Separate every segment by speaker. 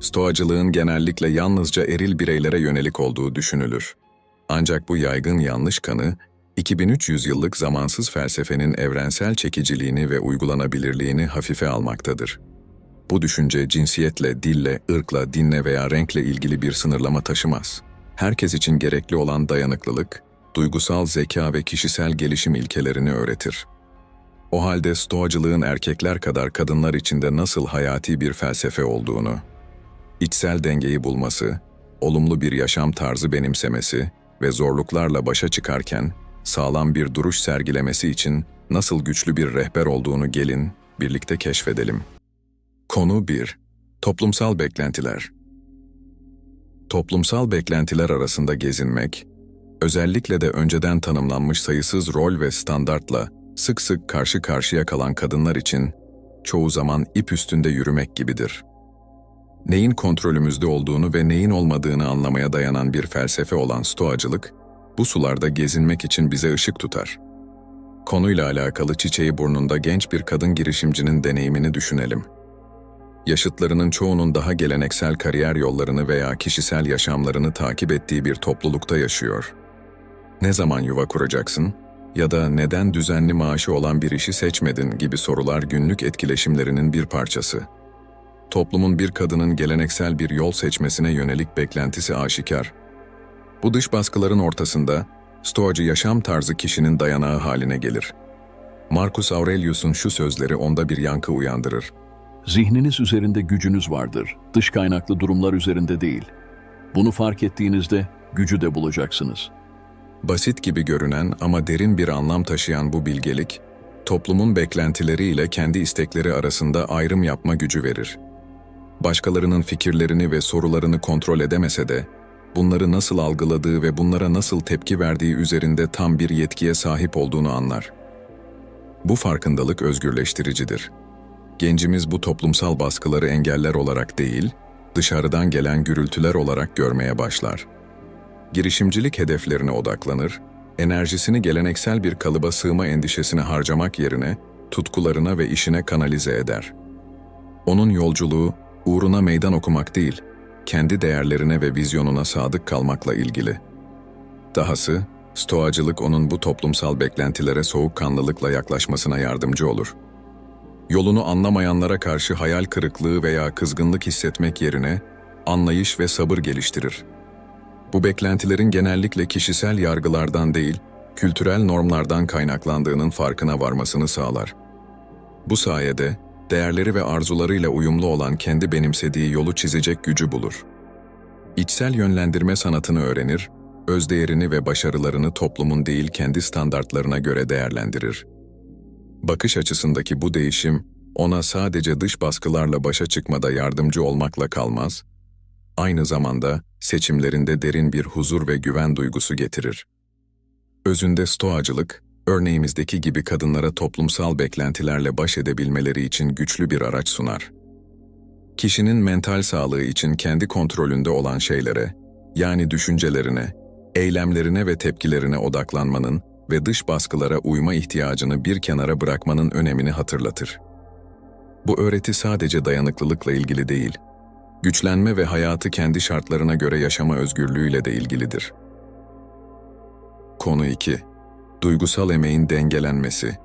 Speaker 1: Stoacılığın genellikle yalnızca eril bireylere yönelik olduğu düşünülür. Ancak bu yaygın yanlış kanı, 2300 yıllık zamansız felsefenin evrensel çekiciliğini ve uygulanabilirliğini hafife almaktadır. Bu düşünce cinsiyetle, dille, ırkla, dinle veya renkle ilgili bir sınırlama taşımaz. Herkes için gerekli olan dayanıklılık, duygusal zeka ve kişisel gelişim ilkelerini öğretir. O halde stoacılığın erkekler kadar kadınlar içinde nasıl hayati bir felsefe olduğunu, içsel dengeyi bulması, olumlu bir yaşam tarzı benimsemesi ve zorluklarla başa çıkarken sağlam bir duruş sergilemesi için nasıl güçlü bir rehber olduğunu gelin birlikte keşfedelim. Konu 1. Toplumsal beklentiler. Toplumsal beklentiler arasında gezinmek, özellikle de önceden tanımlanmış sayısız rol ve standartla sık sık karşı karşıya kalan kadınlar için çoğu zaman ip üstünde yürümek gibidir. Neyin kontrolümüzde olduğunu ve neyin olmadığını anlamaya dayanan bir felsefe olan stoacılık, bu sularda gezinmek için bize ışık tutar. Konuyla alakalı çiçeği burnunda genç bir kadın girişimcinin deneyimini düşünelim. Yaşıtlarının çoğunun daha geleneksel kariyer yollarını veya kişisel yaşamlarını takip ettiği bir toplulukta yaşıyor. Ne zaman yuva kuracaksın? Ya da neden düzenli maaşı olan bir işi seçmedin gibi sorular günlük etkileşimlerinin bir parçası. Toplumun bir kadının geleneksel bir yol seçmesine yönelik beklentisi aşikar. Bu dış baskıların ortasında stoacı yaşam tarzı kişinin dayanağı haline gelir. Marcus Aurelius'un şu sözleri onda bir yankı uyandırır.
Speaker 2: Zihniniz üzerinde gücünüz vardır, dış kaynaklı durumlar üzerinde değil. Bunu fark ettiğinizde gücü de bulacaksınız.
Speaker 1: Basit gibi görünen ama derin bir anlam taşıyan bu bilgelik, toplumun beklentileriyle kendi istekleri arasında ayrım yapma gücü verir. Başkalarının fikirlerini ve sorularını kontrol edemese de, bunları nasıl algıladığı ve bunlara nasıl tepki verdiği üzerinde tam bir yetkiye sahip olduğunu anlar. Bu farkındalık özgürleştiricidir. Gencimiz bu toplumsal baskıları engeller olarak değil, dışarıdan gelen gürültüler olarak görmeye başlar. Girişimcilik hedeflerine odaklanır, enerjisini geleneksel bir kalıba sığma endişesine harcamak yerine tutkularına ve işine kanalize eder. Onun yolculuğu uğruna meydan okumak değil, kendi değerlerine ve vizyonuna sadık kalmakla ilgili. Dahası, stoacılık onun bu toplumsal beklentilere soğukkanlılıkla yaklaşmasına yardımcı olur. Yolunu anlamayanlara karşı hayal kırıklığı veya kızgınlık hissetmek yerine anlayış ve sabır geliştirir. Bu beklentilerin genellikle kişisel yargılardan değil, kültürel normlardan kaynaklandığının farkına varmasını sağlar. Bu sayede değerleri ve arzularıyla uyumlu olan kendi benimsediği yolu çizecek gücü bulur. İçsel yönlendirme sanatını öğrenir, özdeğerini ve başarılarını toplumun değil kendi standartlarına göre değerlendirir. Bakış açısındaki bu değişim, ona sadece dış baskılarla başa çıkmada yardımcı olmakla kalmaz, aynı zamanda seçimlerinde derin bir huzur ve güven duygusu getirir. Özünde stoacılık, örneğimizdeki gibi kadınlara toplumsal beklentilerle baş edebilmeleri için güçlü bir araç sunar. Kişinin mental sağlığı için kendi kontrolünde olan şeylere, yani düşüncelerine, eylemlerine ve tepkilerine odaklanmanın ve dış baskılara uyma ihtiyacını bir kenara bırakmanın önemini hatırlatır. Bu öğreti sadece dayanıklılıkla ilgili değil, güçlenme ve hayatı kendi şartlarına göre yaşama özgürlüğüyle de ilgilidir. Konu 2. Duygusal emeğin dengelenmesi.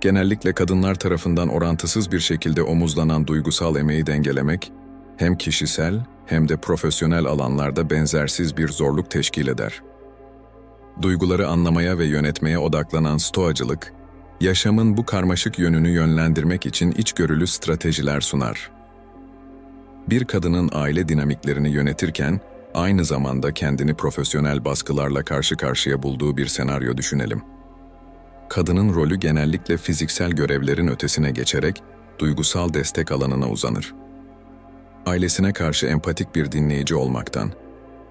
Speaker 1: Genellikle kadınlar tarafından orantısız bir şekilde omuzlanan duygusal emeği dengelemek, hem kişisel hem de profesyonel alanlarda benzersiz bir zorluk teşkil eder. Duyguları anlamaya ve yönetmeye odaklanan stoacılık, yaşamın bu karmaşık yönünü yönlendirmek için içgörülü stratejiler sunar. Bir kadının aile dinamiklerini yönetirken, aynı zamanda kendini profesyonel baskılarla karşı karşıya bulduğu bir senaryo düşünelim. Kadının rolü genellikle fiziksel görevlerin ötesine geçerek duygusal destek alanına uzanır. Ailesine karşı empatik bir dinleyici olmaktan,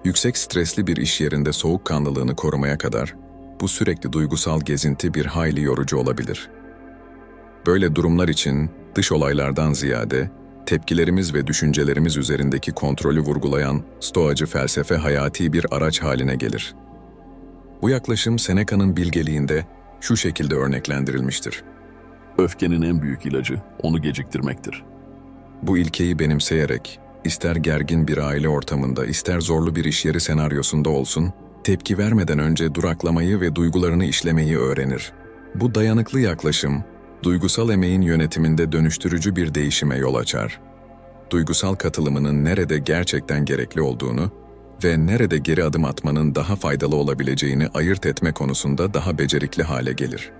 Speaker 1: yüksek stresli bir iş yerinde soğukkanlılığını korumaya kadar bu sürekli duygusal gezinti bir hayli yorucu olabilir. Böyle durumlar için dış olaylardan ziyade tepkilerimiz ve düşüncelerimiz üzerindeki kontrolü vurgulayan stoacı felsefe hayati bir araç haline gelir. Bu yaklaşım Seneca'nın bilgeliğinde şu şekilde örneklendirilmiştir.
Speaker 2: Öfkenin en büyük ilacı onu geciktirmektir.
Speaker 1: Bu ilkeyi benimseyerek ister gergin bir aile ortamında, ister zorlu bir iş yeri senaryosunda olsun, tepki vermeden önce duraklamayı ve duygularını işlemeyi öğrenir. Bu dayanıklı yaklaşım, duygusal emeğin yönetiminde dönüştürücü bir değişime yol açar. Duygusal katılımının nerede gerçekten gerekli olduğunu ve nerede geri adım atmanın daha faydalı olabileceğini ayırt etme konusunda daha becerikli hale gelir.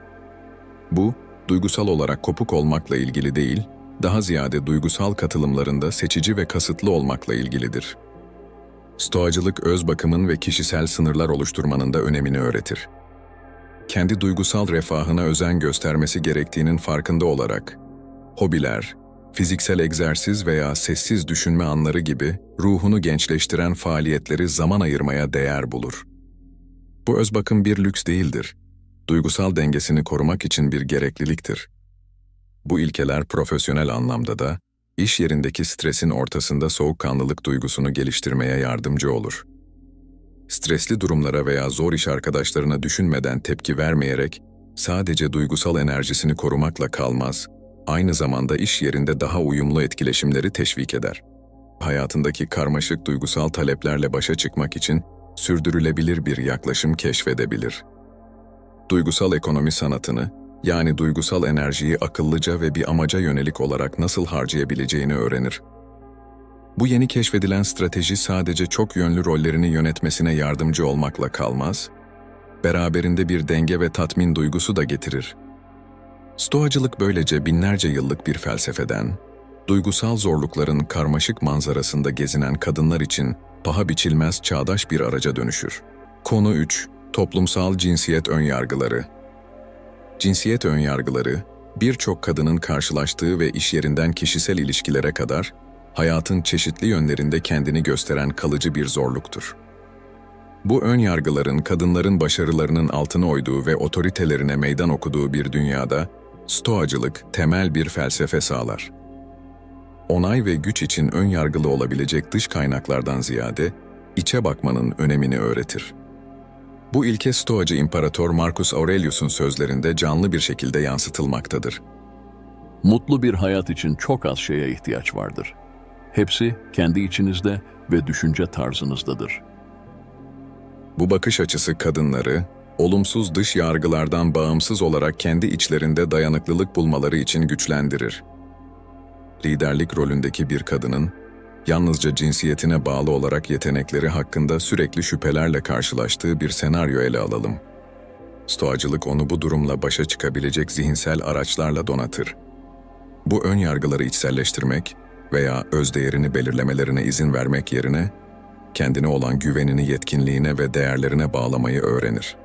Speaker 1: Bu, duygusal olarak kopuk olmakla ilgili değil, daha ziyade duygusal katılımlarında seçici ve kasıtlı olmakla ilgilidir. Stoacılık öz bakımın ve kişisel sınırlar oluşturmanın da önemini öğretir. Kendi duygusal refahına özen göstermesi gerektiğinin farkında olarak, hobiler, fiziksel egzersiz veya sessiz düşünme anları gibi ruhunu gençleştiren faaliyetleri zaman ayırmaya değer bulur. Bu öz bakım bir lüks değildir. Duygusal dengesini korumak için bir gerekliliktir. Bu ilkeler profesyonel anlamda da iş yerindeki stresin ortasında soğukkanlılık duygusunu geliştirmeye yardımcı olur. Stresli durumlara veya zor iş arkadaşlarına düşünmeden tepki vermeyerek sadece duygusal enerjisini korumakla kalmaz, aynı zamanda iş yerinde daha uyumlu etkileşimleri teşvik eder. Hayatındaki karmaşık duygusal taleplerle başa çıkmak için sürdürülebilir bir yaklaşım keşfedebilir. Duygusal ekonomi sanatını, yani duygusal enerjiyi akıllıca ve bir amaca yönelik olarak nasıl harcayabileceğini öğrenir. Bu yeni keşfedilen strateji sadece çok yönlü rollerini yönetmesine yardımcı olmakla kalmaz, beraberinde bir denge ve tatmin duygusu da getirir. Stoacılık böylece binlerce yıllık bir felsefeden, duygusal zorlukların karmaşık manzarasında gezinen kadınlar için paha biçilmez çağdaş bir araca dönüşür. Konu 3. Toplumsal cinsiyet önyargıları. Cinsiyet önyargıları, birçok kadının karşılaştığı ve iş yerinden kişisel ilişkilere kadar hayatın çeşitli yönlerinde kendini gösteren kalıcı bir zorluktur. Bu ön yargıların kadınların başarılarının altına oyduğu ve otoritelerine meydan okuduğu bir dünyada stoacılık temel bir felsefe sağlar. Onay ve güç için ön yargılı olabilecek dış kaynaklardan ziyade içe bakmanın önemini öğretir. Bu ilke Stoacı İmparator Marcus Aurelius'un sözlerinde canlı bir şekilde yansıtılmaktadır.
Speaker 2: Mutlu bir hayat için çok az şeye ihtiyaç vardır. Hepsi kendi içinizde ve düşünce tarzınızdadır.
Speaker 1: Bu bakış açısı kadınları, olumsuz dış yargılardan bağımsız olarak kendi içlerinde dayanıklılık bulmaları için güçlendirir. Liderlik rolündeki bir kadının, yalnızca cinsiyetine bağlı olarak yetenekleri hakkında sürekli şüphelerle karşılaştığı bir senaryo ele alalım. Stoacılık onu bu durumla başa çıkabilecek zihinsel araçlarla donatır. Bu ön yargıları içselleştirmek veya özdeğerini belirlemelerine izin vermek yerine, kendine olan güvenini yetkinliğine ve değerlerine bağlamayı öğrenir.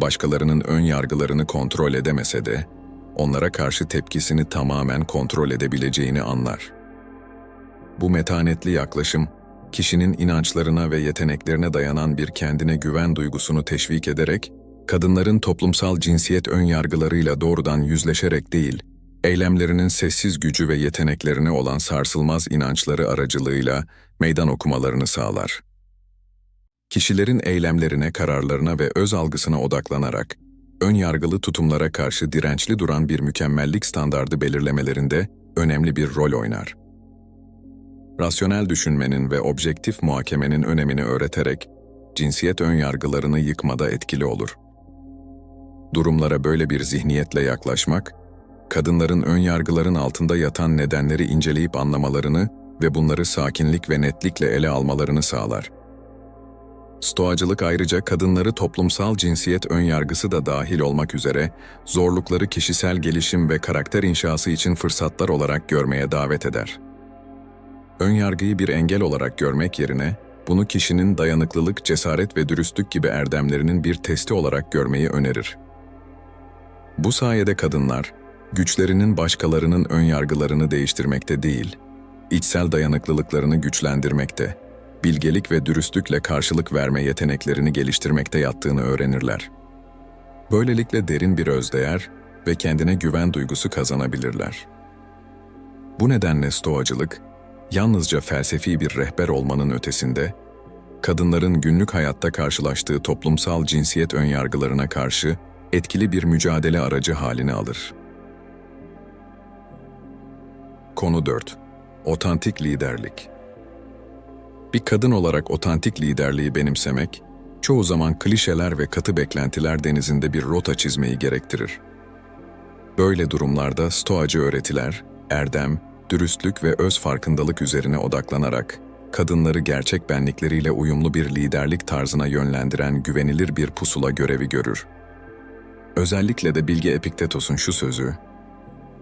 Speaker 1: Başkalarının ön yargılarını kontrol edemese de, onlara karşı tepkisini tamamen kontrol edebileceğini anlar. Bu metanetli yaklaşım, kişinin inançlarına ve yeteneklerine dayanan bir kendine güven duygusunu teşvik ederek, kadınların toplumsal cinsiyet ön yargılarıyla doğrudan yüzleşerek değil, eylemlerinin sessiz gücü ve yeteneklerine olan sarsılmaz inançları aracılığıyla meydan okumalarını sağlar. Kişilerin eylemlerine, kararlarına ve öz algısına odaklanarak, ön yargılı tutumlara karşı dirençli duran bir mükemmellik standardı belirlemelerinde önemli bir rol oynar. Rasyonel düşünmenin ve objektif muhakemenin önemini öğreterek, cinsiyet ön yargılarını yıkmada etkili olur. Durumlara böyle bir zihniyetle yaklaşmak, kadınların ön yargıların altında yatan nedenleri inceleyip anlamalarını ve bunları sakinlik ve netlikle ele almalarını sağlar. Stoacılık ayrıca kadınları toplumsal cinsiyet önyargısı da dahil olmak üzere zorlukları kişisel gelişim ve karakter inşası için fırsatlar olarak görmeye davet eder. Önyargıyı bir engel olarak görmek yerine bunu kişinin dayanıklılık, cesaret ve dürüstlük gibi erdemlerinin bir testi olarak görmeyi önerir. Bu sayede kadınlar, güçlerinin başkalarının ön yargılarını değiştirmekte değil, içsel dayanıklılıklarını güçlendirmekte, bilgelik ve dürüstlükle karşılık verme yeteneklerini geliştirmekte yattığını öğrenirler. Böylelikle derin bir özdeğer ve kendine güven duygusu kazanabilirler. Bu nedenle stoacılık, yalnızca felsefi bir rehber olmanın ötesinde, kadınların günlük hayatta karşılaştığı toplumsal cinsiyet önyargılarına karşı etkili bir mücadele aracı halini alır. Konu 4. Otantik liderlik. Bir kadın olarak otantik liderliği benimsemek, çoğu zaman klişeler ve katı beklentiler denizinde bir rota çizmeyi gerektirir. Böyle durumlarda stoacı öğretiler, erdem, dürüstlük ve öz farkındalık üzerine odaklanarak, kadınları gerçek benlikleriyle uyumlu bir liderlik tarzına yönlendiren güvenilir bir pusula görevi görür. Özellikle de Bilge Epiktetos'un şu sözü,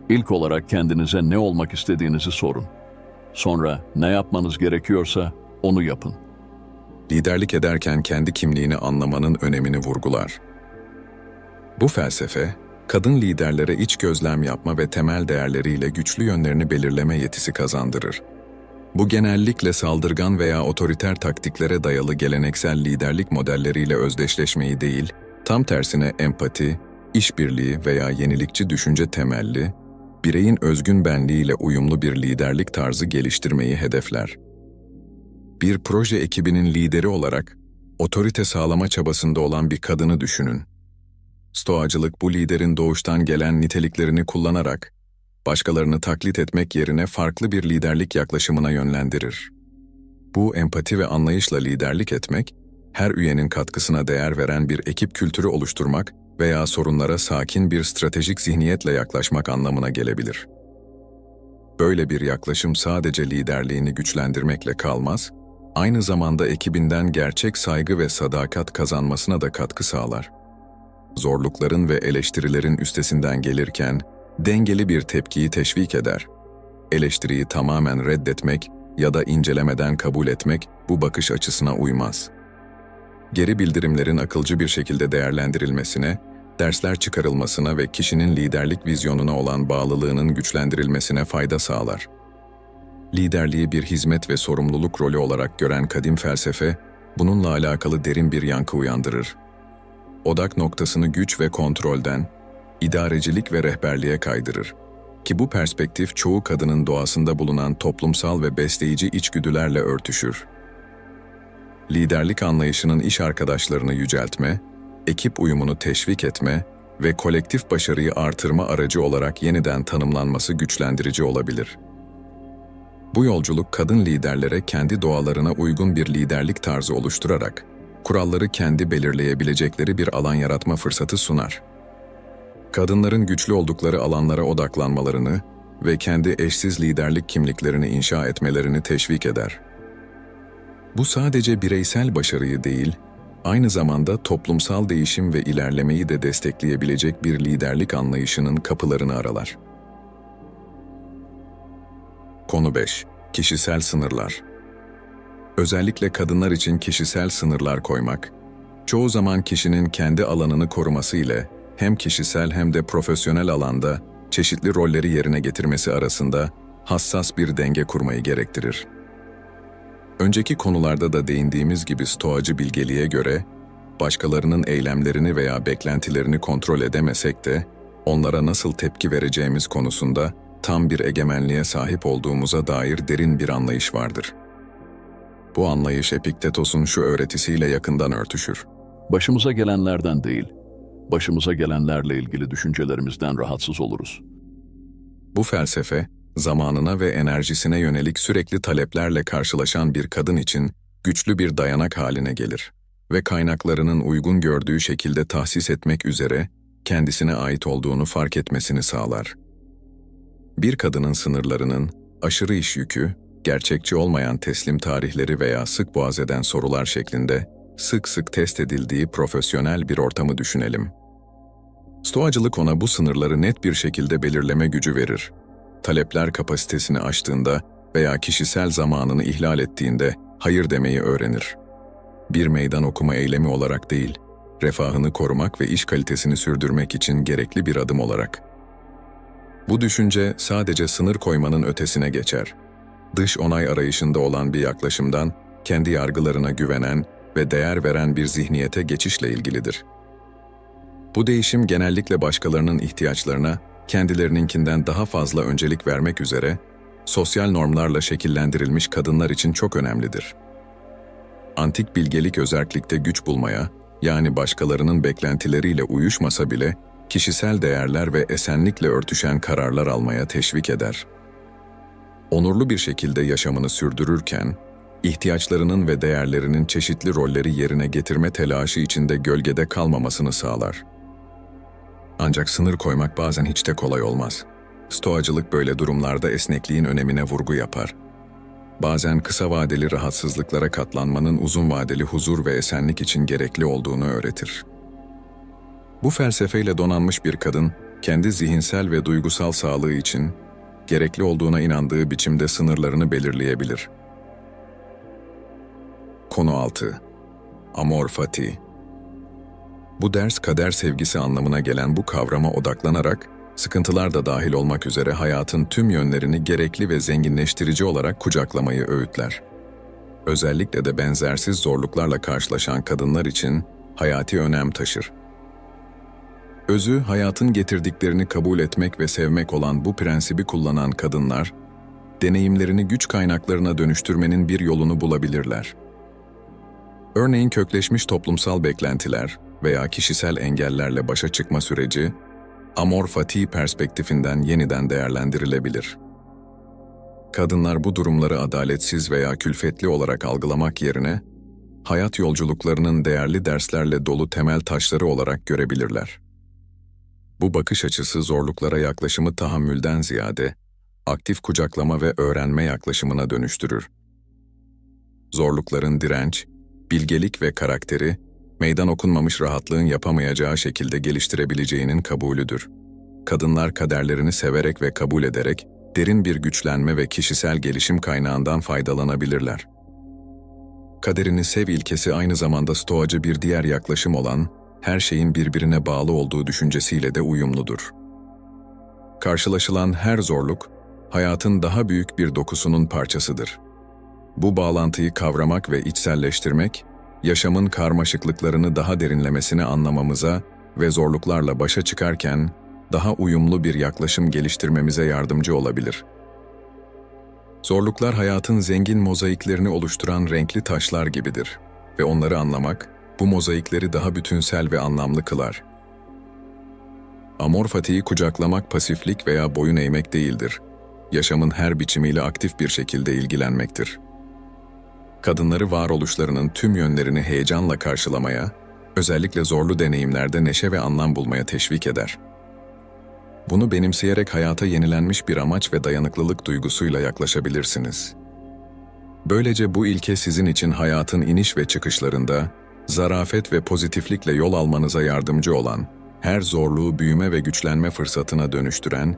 Speaker 2: İlk olarak kendinize ne olmak istediğinizi sorun. Sonra ne yapmanız gerekiyorsa onu yapın.
Speaker 1: liderlik ederken kendi kimliğini anlamanın önemini vurgular. Bu felsefe, kadın liderlere iç gözlem yapma ve temel değerleriyle güçlü yönlerini belirleme yetisi kazandırır. Bu genellikle saldırgan veya otoriter taktiklere dayalı geleneksel liderlik modelleriyle özdeşleşmeyi değil, tam tersine empati, işbirliği veya yenilikçi düşünce temelli, bireyin özgün benliğiyle uyumlu bir liderlik tarzı geliştirmeyi hedefler bir proje ekibinin lideri olarak otorite sağlama çabasında olan bir kadını düşünün. Stoacılık bu liderin doğuştan gelen niteliklerini kullanarak başkalarını taklit etmek yerine farklı bir liderlik yaklaşımına yönlendirir. Bu empati ve anlayışla liderlik etmek, her üyenin katkısına değer veren bir ekip kültürü oluşturmak veya sorunlara sakin bir stratejik zihniyetle yaklaşmak anlamına gelebilir. Böyle bir yaklaşım sadece liderliğini güçlendirmekle kalmaz, aynı zamanda ekibinden gerçek saygı ve sadakat kazanmasına da katkı sağlar. Zorlukların ve eleştirilerin üstesinden gelirken dengeli bir tepkiyi teşvik eder. Eleştiriyi tamamen reddetmek ya da incelemeden kabul etmek bu bakış açısına uymaz. Geri bildirimlerin akılcı bir şekilde değerlendirilmesine, dersler çıkarılmasına ve kişinin liderlik vizyonuna olan bağlılığının güçlendirilmesine fayda sağlar liderliği bir hizmet ve sorumluluk rolü olarak gören kadim felsefe, bununla alakalı derin bir yankı uyandırır. Odak noktasını güç ve kontrolden, idarecilik ve rehberliğe kaydırır. Ki bu perspektif çoğu kadının doğasında bulunan toplumsal ve besleyici içgüdülerle örtüşür. Liderlik anlayışının iş arkadaşlarını yüceltme, ekip uyumunu teşvik etme ve kolektif başarıyı artırma aracı olarak yeniden tanımlanması güçlendirici olabilir.'' Bu yolculuk kadın liderlere kendi doğalarına uygun bir liderlik tarzı oluşturarak, kuralları kendi belirleyebilecekleri bir alan yaratma fırsatı sunar. Kadınların güçlü oldukları alanlara odaklanmalarını ve kendi eşsiz liderlik kimliklerini inşa etmelerini teşvik eder. Bu sadece bireysel başarıyı değil, aynı zamanda toplumsal değişim ve ilerlemeyi de destekleyebilecek bir liderlik anlayışının kapılarını aralar. Konu 5. Kişisel sınırlar. Özellikle kadınlar için kişisel sınırlar koymak, çoğu zaman kişinin kendi alanını koruması ile hem kişisel hem de profesyonel alanda çeşitli rolleri yerine getirmesi arasında hassas bir denge kurmayı gerektirir. Önceki konularda da değindiğimiz gibi stoacı bilgeliğe göre, başkalarının eylemlerini veya beklentilerini kontrol edemesek de, onlara nasıl tepki vereceğimiz konusunda tam bir egemenliğe sahip olduğumuza dair derin bir anlayış vardır. Bu anlayış Epiktetos'un şu öğretisiyle yakından örtüşür.
Speaker 2: Başımıza gelenlerden değil, başımıza gelenlerle ilgili düşüncelerimizden rahatsız oluruz.
Speaker 1: Bu felsefe, zamanına ve enerjisine yönelik sürekli taleplerle karşılaşan bir kadın için güçlü bir dayanak haline gelir ve kaynaklarının uygun gördüğü şekilde tahsis etmek üzere kendisine ait olduğunu fark etmesini sağlar. Bir kadının sınırlarının, aşırı iş yükü, gerçekçi olmayan teslim tarihleri veya sık boğaz eden sorular şeklinde sık sık test edildiği profesyonel bir ortamı düşünelim. Stoacılık ona bu sınırları net bir şekilde belirleme gücü verir. Talepler kapasitesini aştığında veya kişisel zamanını ihlal ettiğinde hayır demeyi öğrenir. Bir meydan okuma eylemi olarak değil, refahını korumak ve iş kalitesini sürdürmek için gerekli bir adım olarak. Bu düşünce sadece sınır koymanın ötesine geçer. Dış onay arayışında olan bir yaklaşımdan kendi yargılarına güvenen ve değer veren bir zihniyete geçişle ilgilidir. Bu değişim genellikle başkalarının ihtiyaçlarına kendilerininkinden daha fazla öncelik vermek üzere sosyal normlarla şekillendirilmiş kadınlar için çok önemlidir. Antik bilgelik özerklikte güç bulmaya, yani başkalarının beklentileriyle uyuşmasa bile kişisel değerler ve esenlikle örtüşen kararlar almaya teşvik eder. onurlu bir şekilde yaşamını sürdürürken, ihtiyaçlarının ve değerlerinin çeşitli rolleri yerine getirme telaşı içinde gölgede kalmamasını sağlar. Ancak sınır koymak bazen hiç de kolay olmaz. Stoacılık böyle durumlarda esnekliğin önemine vurgu yapar. Bazen kısa vadeli rahatsızlıklara katlanmanın uzun vadeli huzur ve esenlik için gerekli olduğunu öğretir. Bu felsefeyle donanmış bir kadın, kendi zihinsel ve duygusal sağlığı için gerekli olduğuna inandığı biçimde sınırlarını belirleyebilir. Konu 6. Amor fati. Bu ders kader sevgisi anlamına gelen bu kavrama odaklanarak, sıkıntılar da dahil olmak üzere hayatın tüm yönlerini gerekli ve zenginleştirici olarak kucaklamayı öğütler. Özellikle de benzersiz zorluklarla karşılaşan kadınlar için hayati önem taşır. Özü, hayatın getirdiklerini kabul etmek ve sevmek olan bu prensibi kullanan kadınlar, deneyimlerini güç kaynaklarına dönüştürmenin bir yolunu bulabilirler. Örneğin kökleşmiş toplumsal beklentiler veya kişisel engellerle başa çıkma süreci, amor fati perspektifinden yeniden değerlendirilebilir. Kadınlar bu durumları adaletsiz veya külfetli olarak algılamak yerine, hayat yolculuklarının değerli derslerle dolu temel taşları olarak görebilirler. Bu bakış açısı zorluklara yaklaşımı tahammülden ziyade, aktif kucaklama ve öğrenme yaklaşımına dönüştürür. Zorlukların direnç, bilgelik ve karakteri, meydan okunmamış rahatlığın yapamayacağı şekilde geliştirebileceğinin kabulüdür. Kadınlar kaderlerini severek ve kabul ederek, derin bir güçlenme ve kişisel gelişim kaynağından faydalanabilirler. Kaderini sev ilkesi aynı zamanda stoacı bir diğer yaklaşım olan, her şeyin birbirine bağlı olduğu düşüncesiyle de uyumludur. Karşılaşılan her zorluk, hayatın daha büyük bir dokusunun parçasıdır. Bu bağlantıyı kavramak ve içselleştirmek, yaşamın karmaşıklıklarını daha derinlemesine anlamamıza ve zorluklarla başa çıkarken daha uyumlu bir yaklaşım geliştirmemize yardımcı olabilir. Zorluklar hayatın zengin mozaiklerini oluşturan renkli taşlar gibidir ve onları anlamak bu mozaikleri daha bütünsel ve anlamlı kılar. Amor fatihi kucaklamak pasiflik veya boyun eğmek değildir. Yaşamın her biçimiyle aktif bir şekilde ilgilenmektir kadınları varoluşlarının tüm yönlerini heyecanla karşılamaya, özellikle zorlu deneyimlerde neşe ve anlam bulmaya teşvik eder. Bunu benimseyerek hayata yenilenmiş bir amaç ve dayanıklılık duygusuyla yaklaşabilirsiniz. Böylece bu ilke sizin için hayatın iniş ve çıkışlarında zarafet ve pozitiflikle yol almanıza yardımcı olan, her zorluğu büyüme ve güçlenme fırsatına dönüştüren,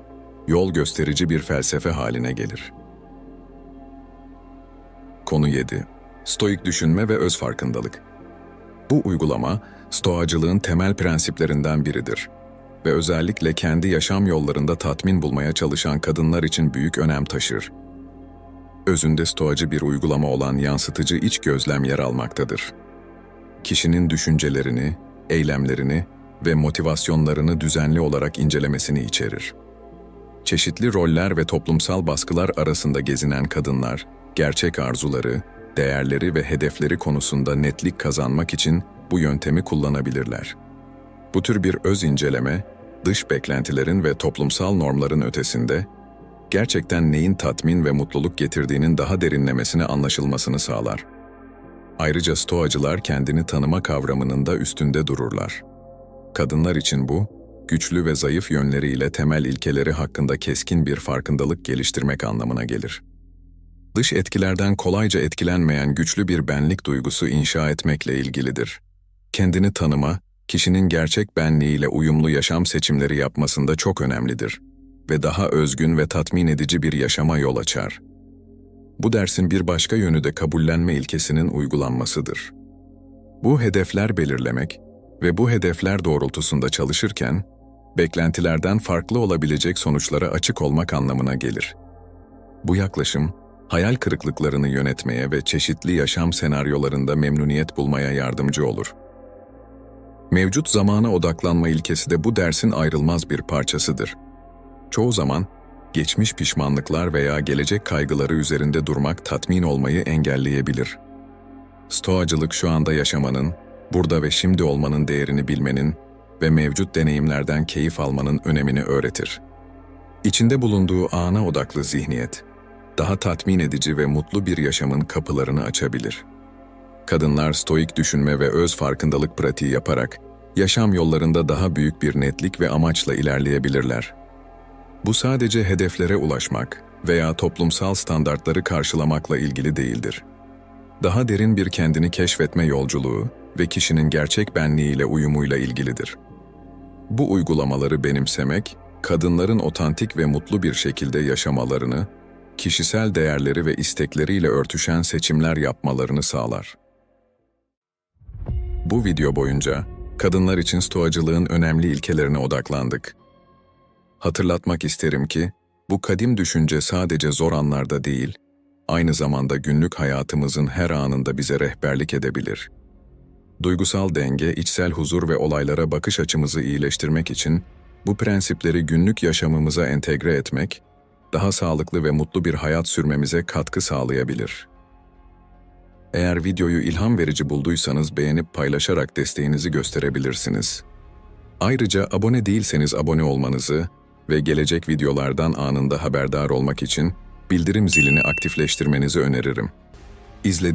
Speaker 1: yol gösterici bir felsefe haline gelir. Konu 7 stoik düşünme ve öz farkındalık. Bu uygulama, stoacılığın temel prensiplerinden biridir ve özellikle kendi yaşam yollarında tatmin bulmaya çalışan kadınlar için büyük önem taşır. Özünde stoacı bir uygulama olan yansıtıcı iç gözlem yer almaktadır. Kişinin düşüncelerini, eylemlerini ve motivasyonlarını düzenli olarak incelemesini içerir. Çeşitli roller ve toplumsal baskılar arasında gezinen kadınlar, gerçek arzuları, değerleri ve hedefleri konusunda netlik kazanmak için bu yöntemi kullanabilirler. Bu tür bir öz inceleme, dış beklentilerin ve toplumsal normların ötesinde, gerçekten neyin tatmin ve mutluluk getirdiğinin daha derinlemesine anlaşılmasını sağlar. Ayrıca stoacılar kendini tanıma kavramının da üstünde dururlar. Kadınlar için bu, güçlü ve zayıf yönleriyle temel ilkeleri hakkında keskin bir farkındalık geliştirmek anlamına gelir dış etkilerden kolayca etkilenmeyen güçlü bir benlik duygusu inşa etmekle ilgilidir. Kendini tanıma, kişinin gerçek benliğiyle uyumlu yaşam seçimleri yapmasında çok önemlidir ve daha özgün ve tatmin edici bir yaşama yol açar. Bu dersin bir başka yönü de kabullenme ilkesinin uygulanmasıdır. Bu hedefler belirlemek ve bu hedefler doğrultusunda çalışırken, beklentilerden farklı olabilecek sonuçlara açık olmak anlamına gelir. Bu yaklaşım, hayal kırıklıklarını yönetmeye ve çeşitli yaşam senaryolarında memnuniyet bulmaya yardımcı olur. Mevcut zamana odaklanma ilkesi de bu dersin ayrılmaz bir parçasıdır. Çoğu zaman, geçmiş pişmanlıklar veya gelecek kaygıları üzerinde durmak tatmin olmayı engelleyebilir. Stoacılık şu anda yaşamanın, burada ve şimdi olmanın değerini bilmenin ve mevcut deneyimlerden keyif almanın önemini öğretir. İçinde bulunduğu ana odaklı zihniyet, daha tatmin edici ve mutlu bir yaşamın kapılarını açabilir. Kadınlar stoik düşünme ve öz farkındalık pratiği yaparak yaşam yollarında daha büyük bir netlik ve amaçla ilerleyebilirler. Bu sadece hedeflere ulaşmak veya toplumsal standartları karşılamakla ilgili değildir. Daha derin bir kendini keşfetme yolculuğu ve kişinin gerçek benliğiyle uyumuyla ilgilidir. Bu uygulamaları benimsemek, kadınların otantik ve mutlu bir şekilde yaşamalarını, kişisel değerleri ve istekleriyle örtüşen seçimler yapmalarını sağlar. Bu video boyunca kadınlar için stoacılığın önemli ilkelerine odaklandık. Hatırlatmak isterim ki bu kadim düşünce sadece zor anlarda değil, aynı zamanda günlük hayatımızın her anında bize rehberlik edebilir. Duygusal denge, içsel huzur ve olaylara bakış açımızı iyileştirmek için bu prensipleri günlük yaşamımıza entegre etmek, daha sağlıklı ve mutlu bir hayat sürmemize katkı sağlayabilir. Eğer videoyu ilham verici bulduysanız beğenip paylaşarak desteğinizi gösterebilirsiniz. Ayrıca abone değilseniz abone olmanızı ve gelecek videolardan anında haberdar olmak için bildirim zilini aktifleştirmenizi öneririm. İzlediğiniz